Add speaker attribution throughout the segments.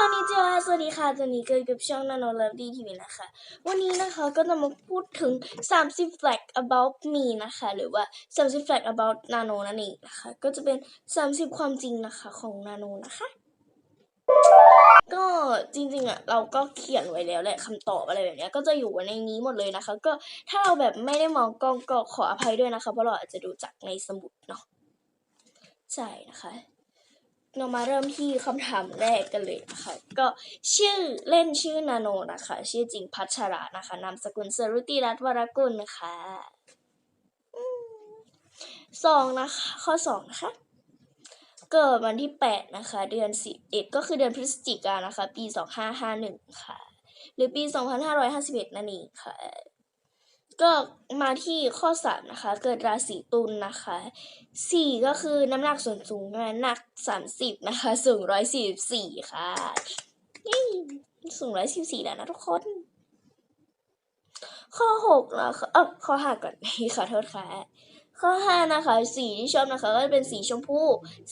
Speaker 1: ก็นิจวาสวัสดีค่ะตอนนี้เกิดกับช่องนาโนเลิฟดีทีวีนะคะ วันนี้นะคะก็จะมาพูดถึง 30 fact about me นะคะ หรือว่า 30 fact about nano นั่นเองนะคะ ก็จะเป็น 30 ความจริงนะคะของนาโนนะคะ ก็จริงๆอะเราก็เขียนไว้แล้วแหละคำตอบอะไรแบบเนี้ยก็จะอยู่ในนี้หมดเลยนะคะ ก็ถ้าเราแบบไม่ได้มองกล้องก็ขออภัยด้วยนะคะ เพราะเราอาจจะดูจากในสมุดเนาะใช่นะคะ เรามาเริ่มที่คำถามแรกกันเลยนะคะ ก็ชื่อเล่นชื่อนาโนนะคะ ชื่อจริงพัชระนะคะ นามสกุลสรุติรัตวรกุลนะคะสองนะคะข้อสองนะคะ เกิดวันที่แปดนะคะ เดือนสิบเอ็ดก็คือเดือนพฤศจิกายนนะคะ ปีสองห้าห้าหนึ่งค่ะ หรือปีสองพันห้าร้อยห้าสิบเอ็ดนั่นเองค่ะก็มาที่ข้อสามนะคะ เกิดราศีตุลนะคะ สี่ก็คือน้ำหนักส่วนสูงน้ำหนักสามสิบนะคะ สูงร้อยสี่สิบสี่ค่ะยี่สูงร้อยสี่สี่แล้วนะทุกคน ข้อหกนะคะเออข้อห้าก่อนขอโทษค่ะ ข้อห้านะคะ สีที่ชอบนะคะ ก็จะเป็นสีชมพู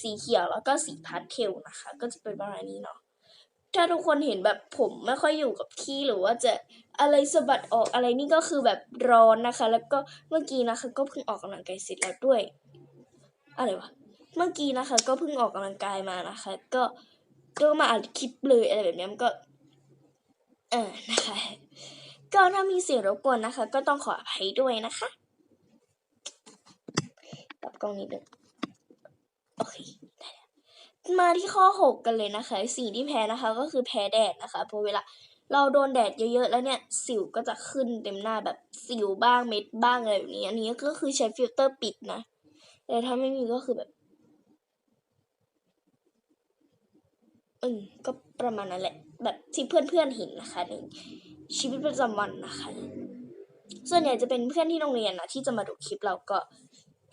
Speaker 1: สีเขียวแล้วก็สีพาสเทลนะคะ ก็จะเป็นประมาณนี้เนาะถ้าทุกคนเห็นแบบผมไม่ค่อยอยู่กับที่หรือว่าจะอะไรสะบัดออกอะไรนี่ก็คือแบบร้อนนะคะ แล้วก็เมื่อกี้นะคะ ก็เพิ่งออกกำลังกายเสร็จแล้วด้วย อะไรวะเมื่อกี้นะคะ ก็เพิ่งออกกำลังกายมานะคะ ก็ก็มาอัดคลิปเลยอะไรแบบนี้มันก็ เออนะคะ ก็ถ้ามีเสียงรบกวนนะคะ ก็ต้องขออภัยด้วยนะคะปรับกล้องนิดนึงโอเคได้มาที่ข้อหกกันเลยนะคะสิ่งที่แพ้นะคะ ก็คือแพ้แดดนะคะเพราะเวลาเราโดนแดดเยอะๆแล้วเนี่ย สิวก็จะขึ้นเต็มหน้าแบบสิวบ้างเม็ดบ้างอะไรแบบนี้ อันนี้ก็คือใช้ฟิลเตอร์ปิดนะ แต่ถ้าไม่มีก็คือแบบอืมก็ประมาณนั้นแหละ แบบที่เพื่อนๆเห็นนะคะในชีวิตประจำวันนะคะ ส่วนใหญ่จะเป็นเพื่อนที่โรงเรียนนะที่จะมาดูคลิปเราก็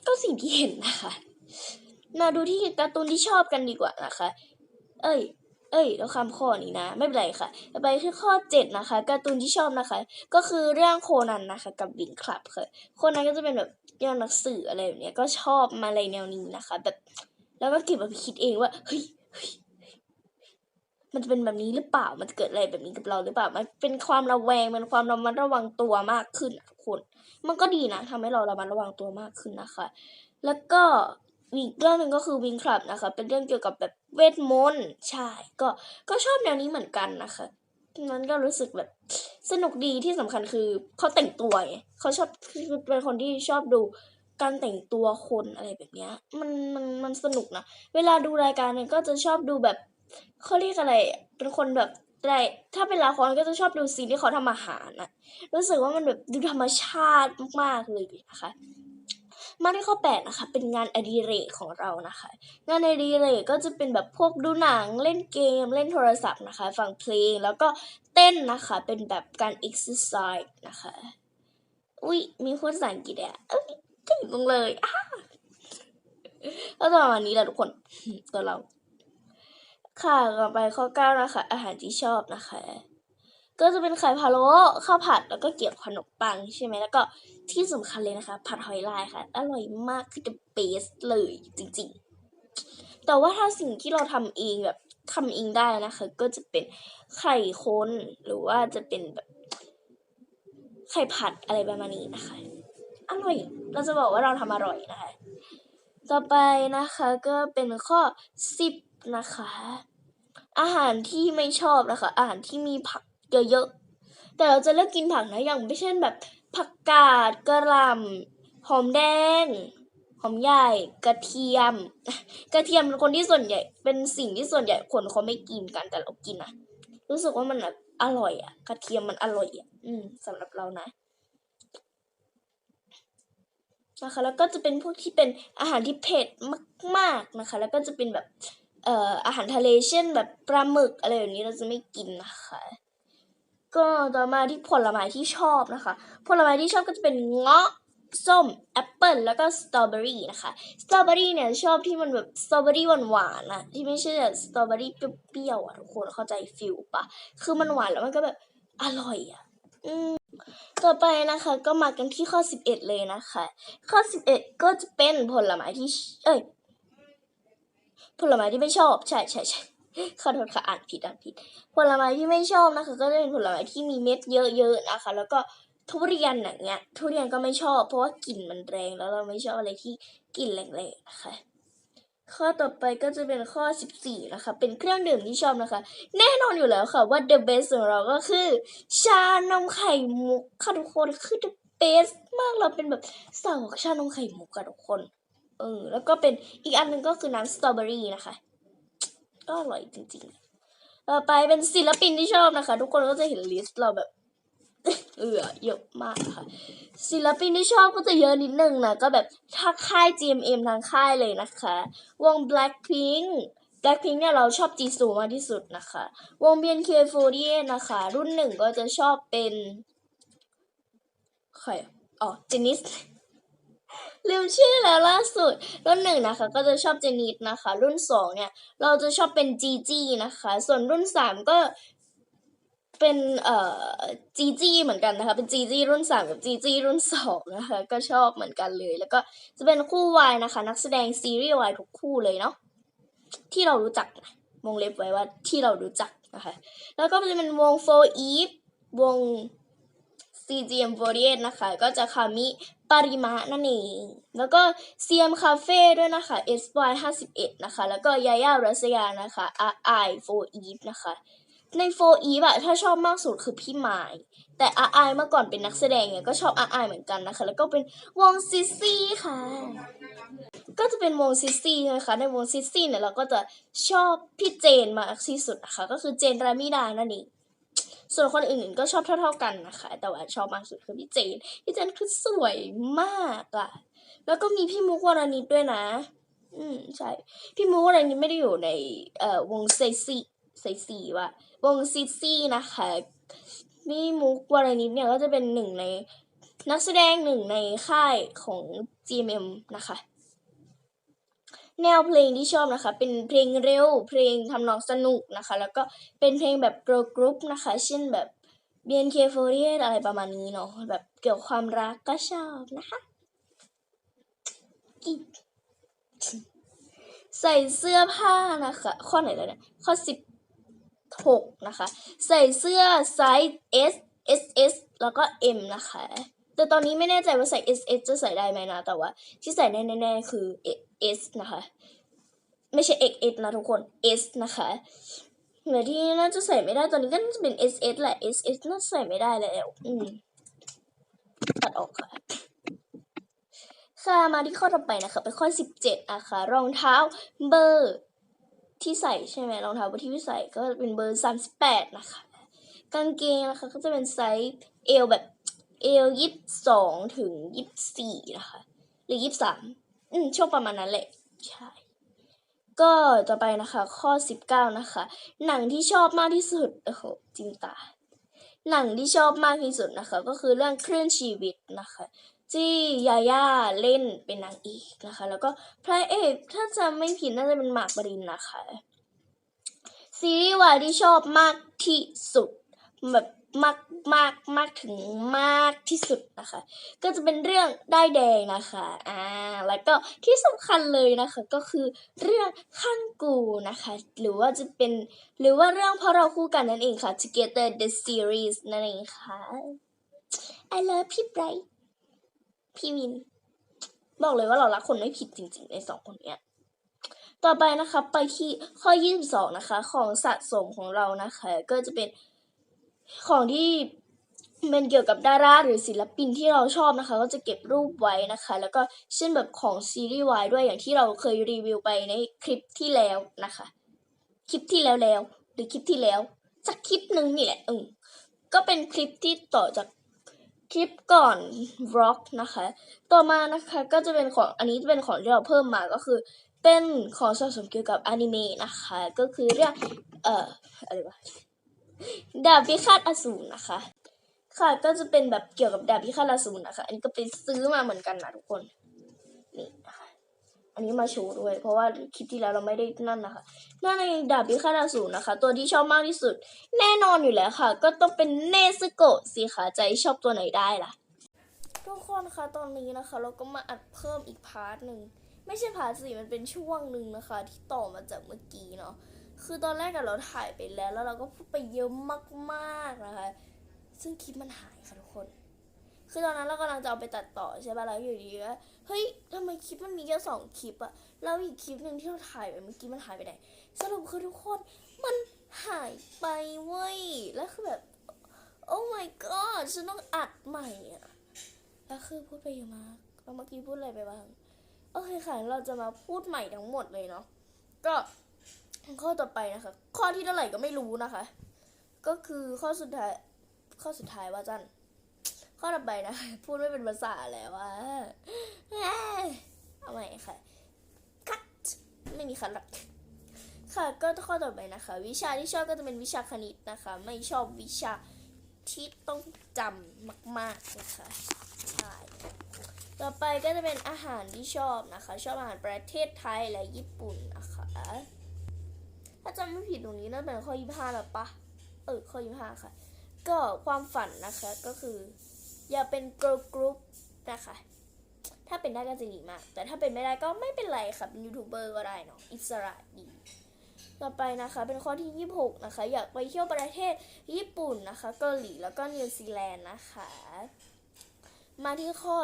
Speaker 1: ก็สิ่งที่เห็นนะคะ มาดูที่การ์ตูนที่ชอบกันดีกว่านะคะ เอ้ย เอ้ย แล้วคำข้อนี้นะ ไม่เป็นไรค่ะไปคือข้อเจ็ดนะคะการ์ตูนที่ชอบนะคะ ก็คือเรื่องโคนันนะคะ กับวิงคลับค่ะโคนันก็จะเป็นแบบ เรื่องหนังสืออะไรแบบเนี้ยก็ชอบมาอะไรแนวนี้นะคะ แบบ แล้วก็เก็บมาคิดเองว่าเฮ้ยมันจะเป็นแบบนี้หรือเปล่า มันจะเกิดอะไรแบบนี้กับเราหรือเปล่า มันเป็นความระแวง มันความระมัดระวังตัวมากขึ้นทุกคน มันก็ดีนะทำให้เราระมัดระวังตัวมากขึ้นนะคะ แล้วก็อีกเรื่องหนึ่งก็คือวิงคลับนะคะ เป็นเรื่องเกี่ยวกับแบบเวทมนต์ ใช่ ก็ ก็ชอบแนวนี้เหมือนกันนะคะ นั้นก็รู้สึกแบบสนุกดีที่สำคัญคือเขาแต่งตัวเขาชอบคือเป็นคนที่ชอบดูการแต่งตัวคนอะไรแบบเนี้ย มันมันมันสนุกนะเวลาดูรายการเนี่ยก็จะชอบดูแบบเขาเรียกอะไรเป็นคนแบบไรถ้าเป็นละครก็จะชอบดูซีนที่เขาทำอาหารนะรู้สึกว่ามันแบบดูธรรมชาติมากๆเลยนะคะ มาที่ข้อแปดนะคะเป็นงานอดิเรกของเรานะคะ งานอดิเรกก็จะเป็นแบบพวกดูหนังเล่นเกม เล่นโทรศัพท์นะคะ ฟังเพลงแล้วก็เต้นนะคะเป็นแบบการ exercise นะคะ อุ้ยมีพูดภาษาอังกฤษอะเอ้ยเก่งจังเลยอ้าก็ประมาณนี้แหละทุกคนตัวเรา ค่ะต่อไปข้อเก้านะคะ อาหารที่ชอบนะคะ ก็จะเป็นไข่พะโล้ข้าวผัดแล้วก็เกี่ยวขนมปังใช่ไหมแล้วก็ที่สำคัญเลยนะคะ ผัดหอยลายค่ะ อร่อยมากคือ the best เลยจริงๆ แต่ว่าถ้าสิ่งที่เราทำเองแบบทำเองได้นะคะ ก็จะเป็นไข่คนหรือว่าจะเป็นแบบไข่ผัดอะไรประมาณนี้นะคะ อร่อย เราจะบอกว่าเราทำอร่อยนะคะ ต่อไปนะคะก็เป็นข้อสิบนะคะ อาหารที่ไม่ชอบนะคะ อาหารที่มีผัก เยอะๆ แต่เราจะเลือกกินผักนะอย่างไม่เช่นแบบ ผักกาดกระหล่ำหอมแดงหอมใหญ่กระเทียม กระเทียมเป็นคนที่ส่วนใหญ่ เป็นสิ่งที่ส่วนใหญ่คนเขาไม่กินกันแต่เรากินนะรู้สึกว่ามันแบบอร่อยอะกระเทียมมันอร่อยอะอืมสำหรับเรานะนะคะแล้วก็จะเป็นพวกที่เป็นอาหารที่เผ็ดมาก ๆนะคะ แล้วก็จะเป็นแบบเอ่ออาหารทะเลเช่นแบบปลาหมึกอะไรแบบนี้เราจะไม่กินนะคะ ก็ต่อมาที่ผลไม้ที่ชอบนะคะ ผลไม้ที่ชอบก็จะเป็นเงาะส้มแอปเปิลแล้วก็สตรอเบอรี่นะคะสตรอเบอรี่เนี่ยชอบที่มันแบบสตรอเบอรี่หวานๆนะที่ไม่ใช่แบบสตรอเบอรี่เปรี้ยวๆอะทุกคนเข้าใจฟิลปะคือมันหวานแล้วมันก็แบบอร่อยอะอืมต่อไปนะคะก็มากันที่ข้อสิบเอ็ดเลยนะคะ ข้อสิบเอ็ดก็จะเป็นผลไม้ที่ เอ้ย ผลไม้ที่ไม่ชอบ ใช่ใช่ใช่ ขอโทษค่ะอ่านผิดอ่านผิด ผลไม้ที่ไม่ชอบนะคะ ก็จะเป็นผลไม้ที่มีเม็ดเยอะๆนะคะ แล้วก็ทุเรียนอย่างเงี้ย ทุเรียนก็ไม่ชอบ เพราะว่ากลิ่นมันแรงแล้วเราไม่ชอบอะไรที่กลิ่นแรงๆนะคะข้อต่อไปก็จะเป็นข้อ 14 นะคะ เป็นเครื่องดื่มที่ชอบนะคะ แน่นอนอยู่แล้วค่ะว่า the best ของเราก็คือ ชานมไข่มุกค่ะทุกคนคือ the best มากเราเป็นแบบสาวชานมไข่มุกค่ะทุกคนเออแล้วก็เป็นอีกอันหนึ่งก็คือน้ำสตรอเบอรี่นะคะ ก็อร่อยจริงๆ ต่อไปเป็นศิลปินที่ชอบนะคะ ทุกคนก็จะเห็นลิสต์เราแบบเออเยอะมากค่ะ ศิลปินที่ชอบก็จะเยอะนิดนึงนะ ก็แบบถ้าค่าย GMM ทางค่ายเลยนะคะ วง Blackpink Blackpink เนี่ยเราชอบจีซูมากที่สุดนะคะ วง BNK48 นะคะ รุ่นหนึ่งก็จะชอบเป็นใครอ๋อเจนิส ลืมชื่อแล้วล่าสุด รุ่นหนึ่งนะคะ ก็จะชอบเจนิสนะคะ รุ่นสองเนี่ย เราจะชอบเป็นจีจีนะคะ ส่วนรุ่นสามก็เป็นเอ่อจีจีเหมือนกันนะคะ เป็นจีจีรุ่นสามกับจีจีรุ่นสองนะคะ ก็ชอบเหมือนกันเลย แล้วก็จะเป็นคู่วายนะคะ นักแสดงซีรีส์วายทุกคู่เลยเนาะที่เรารู้จักนะวงเล็บไว้ว่าที่เรารู้จักนะคะ แล้วก็จะเป็นวง4 Eve วง CGM48 นะคะ ก็จะคามิ ปริมะนั่นเอง แล้วก็ CM Cafe ด้วยนะคะ SY51 นะคะ แล้วก็ยาย่ารัสยานะคะ RI 4 Eve นะคะ ใน4 Eve อะถ้าชอบมากสุดคือพี่ไมาย แต่ RI เมื่อก่อนเป็นนักแสดงเนี่ยก็ชอบ RI เหมือนกันนะคะ แล้วก็เป็นวงซิซี่ค่ะ ก็จะเป็นวงซิซี่นะคะ ในวงซิซี่เนี่ยเราก็จะชอบพี่เจนมากที่สุดนะคะ ก็คือเจนรามิดานั่นเอง ส่วนคนอื่นๆก็ชอบเท่า ๆกันนะคะ แต่ว่าชอบมากสุดคือพี่เจน พี่เจนคือสวยมากอะแล้วก็มีพี่มุกวรณิตด้วยนะ อืมใช่ พี่มุกวรณิตไม่ได้อยู่ในเอ่อวงเซซีเซซีว่ะวงซิซี่นะคะพี่มุกวรณิตเนี่ยก็จะเป็นหนึ่งในนักแสดงหนึ่งในค่ายของ GMM นะคะ แนวเพลงที่ชอบนะคะ เป็นเพลงเร็ว เพลงทำนองสนุกนะคะ แล้วก็เป็นเพลงแบบ girl group นะคะ เช่นแบบ BNK48 อะไรประมาณนี้เนาะแบบเกี่ยวกับความรักก็ชอบนะคะใส่เสื้อผ้านะคะ ข้อไหนแล้วเนี่ย ข้อสิบหกนะคะ ใส่เสื้อไซส์ S S S แล้วก็ M นะคะ แต่ตอนนี้ไม่แน่ใจว่าใส่ S S จะใส่ได้ไหมนะ แต่ว่าที่ใส่แน่ๆคือ S นะคะ ไม่ใช่ X S นะทุกคน S นะคะเหนือนที่น่าจะใส่ไม่ได้ตอนนี้ก็น่าจะเป็น S S แหละ S S น่าจะใส่ไม่ได้แล้วอืมตัดออกค่ะ ค่ะมาที่ข้อต่อไปนะคะเป็นข้อสิบเจ็ดนะคะรองเท้าเบอร์ที่ใส่ใช่ไหมรองเท้าเบอร์ที่ใส่ก็เป็นเบอร์สามสิบแปดนะคะ กางเกงนะคะก็จะเป็นไซส์เอวแบบ เอวยี่สิบสองถึงยี่สิบสี่นะคะหรือยี่สิบสามอืมช่วงประมาณนั้นแหละใช่ก็ต่อไปนะคะ ข้อสิบเก้านะคะ หนังที่ชอบมากที่สุดโอ้โหจิงตา หนังที่ชอบมากที่สุดนะคะ ก็คือเรื่องคลื่นชีวิตนะคะที่ยาย่าเล่นเป็นนางเอกนะคะ แล้วก็พระเอกถ้าจำไม่ผิดน่าจะเป็นหมากปรินนะคะ ซีรีส์วายที่ชอบมากที่สุดแบบ มากมากมากถึงมากที่สุดนะคะ ก็จะเป็นเรื่องได้ายแดงนะคะอ่าแล้วก็ที่สำคัญเลยนะคะก็คือเรื่องขั้นกูนะคะ หรือว่าจะเป็นหรือว่าเรื่องเพราะเราคู่กันนั่นเองค่ะ Together the series นั่นเองค่ะ I love พี่ไบรท์พี่วิน บอกเลยว่าเรารักคนไม่ผิดจริงๆในสองคนเนี้ยต่อไปนะคะไปที่ข้อ 22 นะคะ ของสะสมของเรานะคะ ก็จะเป็น ของที่เป็นเกี่ยวกับดาราหรือศิลปินที่เราชอบนะคะ ก็จะเก็บรูปไว้นะคะ แล้วก็เช่นแบบของซีรีส์วายด้วยอย่างที่เราเคยรีวิวไปในคลิปที่แล้วนะคะ คลิปที่แล้วแล้ว หรือคลิปที่แล้วจากคลิปหนึ่งนี่แหละเออก็เป็นคลิปที่ต่อจากคลิปก่อนวล็อกนะคะ ต่อมานะคะก็จะเป็นของอันนี้จะเป็นของที่เราเพิ่มมาก็คือ เป็นของสะสมเกี่ยวกับอนิเมะนะคะ ก็คือเรื่องเอ่ออะไรวะ ดาบพิฆาตอสูรนะคะ ค่ะก็จะเป็นแบบเกี่ยวกับดาบพิฆาตอสูรนะคะ อันนี้ก็ไปซื้อมาเหมือนกันนะทุกคนนี่นะคะอันนี้มาโชว์ด้วย เพราะว่าคลิปที่แล้วเราไม่ได้นั่นนะคะนั่นเองดาบพิฆาตอสูรนะคะ ตัวที่ชอบมากที่สุด แน่นอนอยู่แล้วค่ะ ก็ต้องเป็นเนซึโกะสิคะใจชอบตัวไหนได้ล่ะ ทุกคนคะตอนนี้นะคะ เราก็มาอัดเพิ่มอีกพาร์ทหนึ่งไม่ใช่พาร์ทสี่มันเป็นช่วงหนึ่งนะคะ ที่ต่อมาจากเมื่อกี้เนาะ คือตอนแรกอะเราถ่ายไปแล้ว แล้วเราก็พูดไปเยอะมากๆนะคะ ซึ่งคลิปมันหายค่ะทุกคน คือตอนนั้นเรากำลังจะเอาไปตัดต่อใช่ป่ะแล้วอยู่ดีก็เฮ้ยทำไมคลิปมันมีแค่สองคลิปอะแล้วอีกคลิปหนึ่งที่เราถ่ายไปเมื่อกี้มันหายไปไหนสรุปคือทุกคนมันหายไปเว้ย แล้วคือแบบ โอ้ my god ฉันต้องอัดใหม่อะแล้วคือพูดไปเยอะมากแล้วเมื่อกี้พูดอะไรไปบ้าง โอเคค่ะ เราจะมาพูดใหม่ทั้งหมดเลยเนาะ ก็ ข้อต่อไปนะคะ ข้อที่เท่าไหร่ก็ไม่รู้นะคะ ก็คือข้อสุดท้าย ข้อสุดท้ายว่าจันข้อต่อไปนะพูดไม่เป็นภาษาแล้วว่าเอาใหม่ค่ะคัดไม่มีคัดหรอกค่ะก็ข้อต่อไปนะคะ วิชาที่ชอบก็จะเป็นวิชาคณิตนะคะ ไม่ชอบวิชาที่ต้องจำมากๆนะคะใช่ต่อไปก็จะเป็นอาหารที่ชอบนะคะ ชอบอาหารประเทศไทยและญี่ปุ่นนะคะ ถ้าจำไม่ผิดตรงนี้น่าจะเป็นข้อยี่ห้าแล้วปะเออข้อยี่ห้าค่ะ ก็ความฝันนะคะก็คือ อย่าเป็น girl group นะคะ ถ้าเป็นได้ก็จะดีมาก แต่ถ้าเป็นไม่ได้ก็ไม่เป็นไรค่ะเป็นยูทูบเบอร์ก็ได้เนาะอิสระดีต่อไปนะคะ เป็นข้อที่ 26 นะคะ อยากไปเที่ยวประเทศญี่ปุ่นนะคะ เกาหลีแล้วก็นิวซีแลนด์นะคะ มาที่ข้อ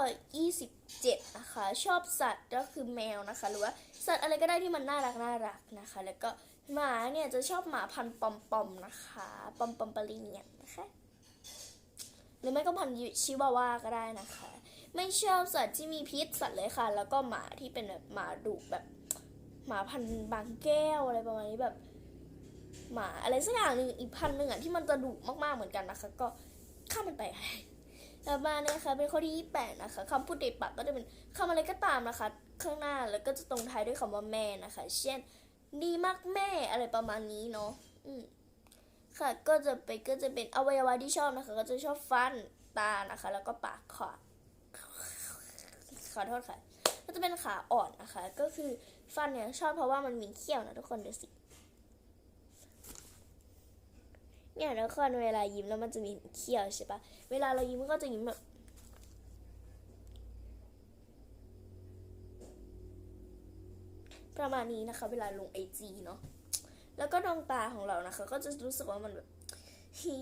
Speaker 1: 27 นะคะ ชอบสัตว์ก็คือแมวนะคะ หรือว่าสัตว์อะไรก็ได้ที่มันน่ารักน่ารักนะคะ แล้วก็หมาเนี่ยจะชอบหมาพันปอมปอมนะคะ ปอมปอมปาลิเนียนนะคะ หรือไม่ก็พันชิวาว่าก็ได้นะคะ ไม่ชอบสัตว์ที่มีพิษสัตว์เลยค่ะ แล้วก็หมาที่เป็นแบบหมาดุแบบหมาพันบางแก้วอะไรประมาณนี้แบบ หมาอะไรสักอย่างหนึ่งอีกพันหนึ่งอะที่มันจะดุมากๆเหมือนกันนะคะ ก็ข้ามมันไปค่ะ ต่อมาเนี่ยนะคะเป็นข้อที่ 28 นะคะคำพูดเด็ดปากก็จะเป็นคำอะไรก็ตามนะคะ ข้างหน้าแล้วก็จะตรงท้ายด้วยคำว่าแม่นะคะ เช่น ดีมากแม่อะไรประมาณนี้เนาะอืมค่ะก็จะไปก็จะเป็นอวัยวะที่ชอบนะคะ ก็จะชอบฟันตานะคะ แล้วก็ปากขอขอโทษค่ะ ก็จะเป็นขาอ่อนนะคะ ก็คือฟันเนี่ยชอบเพราะว่ามันมีเขี้ยวนะทุกคนดูสิ เนี่ยทุกคนเวลายิ้มแล้วมันจะมีเขี้ยวใช่ปะเวลาเรายิ้มมันก็จะยิ้มแบบประมาณนี้นะคะ เวลาลงไอจีเนาะแล้วก็ดวงตาของเรานะคะ ก็จะรู้สึกว่ามันแบบฮี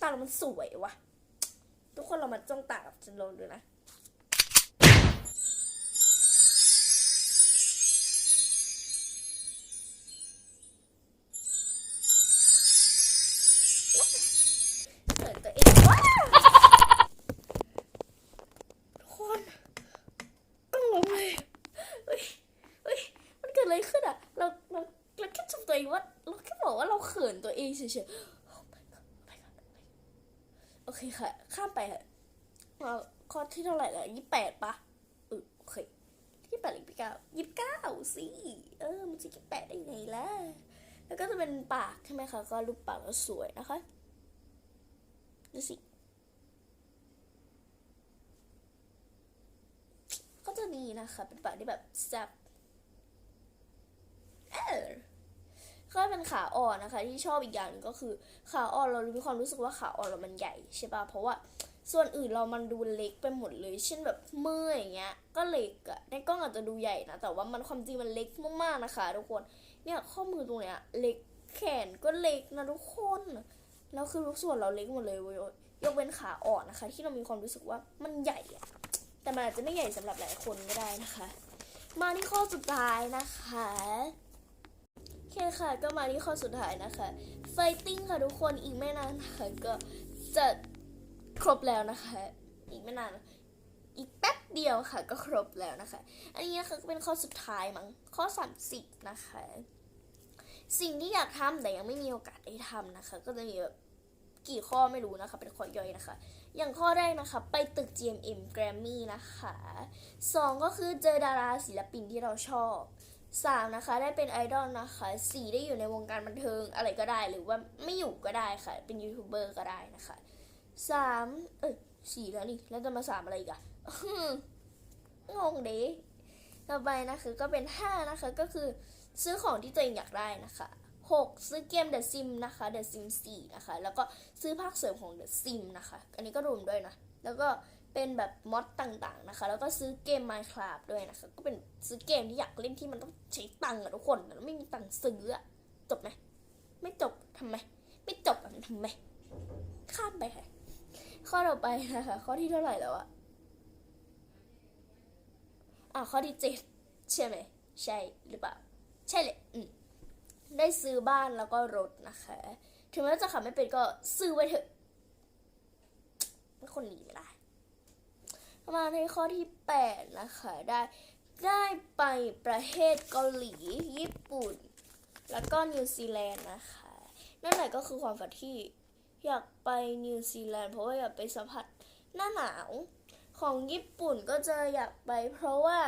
Speaker 1: ตาเรามันสวยว่ะ ทุกคนเรามาจ้องตากับฉันลองดูนะ เฉยๆโอเคค่ะ ข้ามไปค่ะเราข้อที่เท่าไหร่ละยี่แปดปะเออโอเคยี่แปดหรือยี่เก้ายี่เก้าสิเออ มันจะยี่แปดได้ไงล่ะ แล้วก็จะเป็นปากใช่ไหมคะ ก็รูปปากแล้วสวยนะคะดูสิก็จะดีนะคะ เป็นปากที่แบบแซ่บเออ ก็เป็นขาอ่อนนะคะ ที่ชอบอีกอย่างหนึงก็คือขาอ่อนเรามีความรู้สึกว่าขาอ่อนเรามันใหญ่ใช่ปะเพราะว่าส่วนอื่นเรามันดูเล็กไปหมดเลย เช่นแบบมืออย่างเงี้ย ก็เล็กอะในกล้องอาจจะดูใหญ่นะ แต่ว่ามันความจริงมันเล็กมากๆนะคะ ทุกคน เนี่ยข้อมือตรงเนี้ยเล็ก แขนก็เล็กนะทุกคน แล้วคือทุกส่วนเราเล็กหมดเลยเว้ยยกเว้นขาอ่อนนะคะ ที่เรามีความรู้สึกว่ามันใหญ่อะแต่มันอาจจะไม่ใหญ่สำหรับหลายคนก็ได้นะคะ มาที่ข้อสุดท้ายนะคะ เคค่ะ ก็มาที่ข้อสุดท้ายนะคะ fighting ค่ะทุกคนอีกไม่นานค่ะก็จะครบแล้วนะคะ อีกไม่นาน อีกแป๊บเดียวค่ะ ก็ครบแล้วนะคะ อันนี้นะคะก็เป็นข้อสุดท้ายมั้งข้อ 30 นะคะ สิ่งที่อยากทำแต่ยังไม่มีโอกาสได้ทำนะคะ ก็จะมีแบบกี่ข้อไม่รู้นะคะ เป็นข้อย่อยนะคะ อย่างข้อแรกนะคะ ไปตึก GMM Grammy นะคะสองก็คือเจอดาราศิลปินที่เราชอบ สามนะคะได้เป็นไอดอลนะคะสี่ได้อยู่ในวงการบันเทิงอะไรก็ได้หรือว่าไม่อยู่ก็ได้ค่ะ เป็นยูทูบเบอร์ก็ได้นะคะสามเอ้ยสี่แล้วนี่แล้วจะมาสามอะไรอีกอะงงเด้ต่อไปนะคะก็เป็นห้านะคะก็คือซื้อของที่ตัวเองอยากได้นะคะ 6 ซื้อเกม The Sim นะคะ The Sim 4 นะคะ แล้วก็ซื้อภาคเสริมของ The Sim นะคะ อันนี้ก็รวมด้วยนะ แล้วก็ เป็นแบบมอดต่างๆนะคะ แล้วก็ซื้อเกม Minecraft ด้วยนะคะ ก็เป็นซื้อเกมที่อยากเล่นที่มันต้องใช้ตังค์อะทุกคนแต่ไม่มีตังค์ซื้ออะจบไหมไม่จบทำไม ไม่จบอะทำไมข้ามไปค่ะข้อต่อไปนะคะข้อที่เท่าไหร่แล้วอะอะข้อที่เจ็ดใช่ไหมใช่หรือเปล่า ใช่เลยอืมได้ซื้อบ้านแล้วก็รถนะคะ ถึงแม้จะขับไม่เป็นก็ซื้อไว้เถอะเป็นคนดีไม่ได้ มาในข้อที่แปดนะคะ ได้ได้ไปประเทศเกาหลี ญี่ปุ่น แล้วก็นิวซีแลนด์นะคะ นั่นแหละก็คือความฝันที่อยากไปนิวซีแลนด์เพราะว่าอยากไปสัมผัสหน้าหนาวของญี่ปุ่นก็จะอยากไปเพราะว่า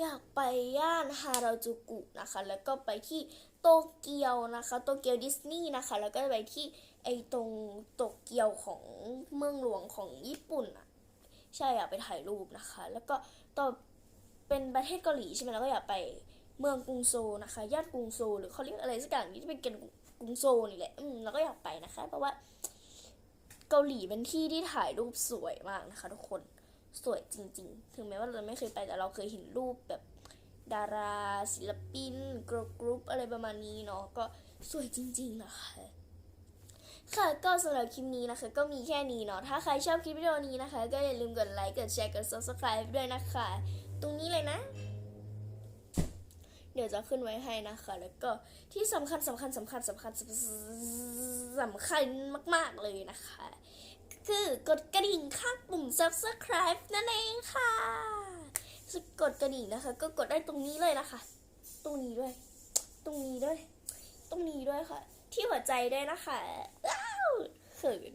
Speaker 1: อยากไปย่านฮาราจูกุนะคะ แล้วก็ไปที่โตเกียวนะคะโตเกียวดิสนีย์นะคะ แล้วก็ไปที่ไอตรงโตเกียวของเมืองหลวงของญี่ปุ่นอะ ใช่อยากไปถ่ายรูปนะคะ แล้วก็ต่อเป็นประเทศเกาหลีใช่ไหมแล้วก็อยากไปเมืองกรุงโซนะคะย่านกรุงโซหรือเขาเรียกอะไรสักอย่างที่เป็นกรุงโซนี่แหละ อืมแล้วก็อยากไปนะคะ เพราะว่า เกาหลีเป็นที่ที่ถ่ายรูปสวยมากนะคะ ทุกคนสวยจริง ๆ ถึงแม้ว่าเราไม่เคยไปแต่เราเคยเห็นรูปแบบดาราศิลปินกรุ๊ปอะไรประมาณนี้เนาะก็สวยจริง ๆ นะคะ ค่ะก็สำหรับคลิปนี้นะคะ ก็มีแค่นี้เนาะถ้าใครชอบคลิปวิดีโอนี้นะคะ ก็อย่าลืมกดไลค์กดแชร์กด subscribe ด้วยนะคะ ตรงนี้เลยนะ เดี๋ยวจะขึ้นไว้ให้นะคะ แล้วก็ที่สำคัญสำคัญสำคัญสำคัญสำสำคัญมากๆเลยนะคะ คือกดกระดิ่งข้างปุ่ม subscribe นั่นเองค่ะจะกดกระดิ่งนะคะ ก็กดได้ตรงนี้เลยนะคะ ตรงนี้ด้วย ตรงนี้ด้วย ตรงนี้ด้วยค่ะ ที่หัวใจด้วยนะคะอ้าวเขิน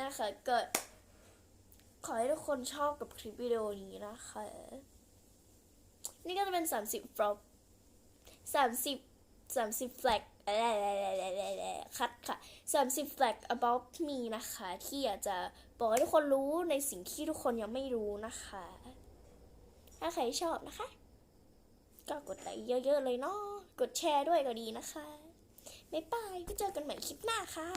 Speaker 1: นะคะก็ขอให้ทุกคนชอบกับคลิปวิดีโอนี้นะคะ นี่ก็จะเป็น 30ฟลอป30 30 flag คัดค่ะ30 flag about me นะคะ ที่อยากจะบอกให้ทุกคนรู้ในสิ่งที่ทุกคนยังไม่รู้นะคะ ถ้าใครชอบนะคะ ก็กดไลค์เยอะๆเลยเนาะกดแชร์ด้วยก็ดีนะคะ บ๊ายบายไปเจอกันใหม่คลิปหน้าค่ะ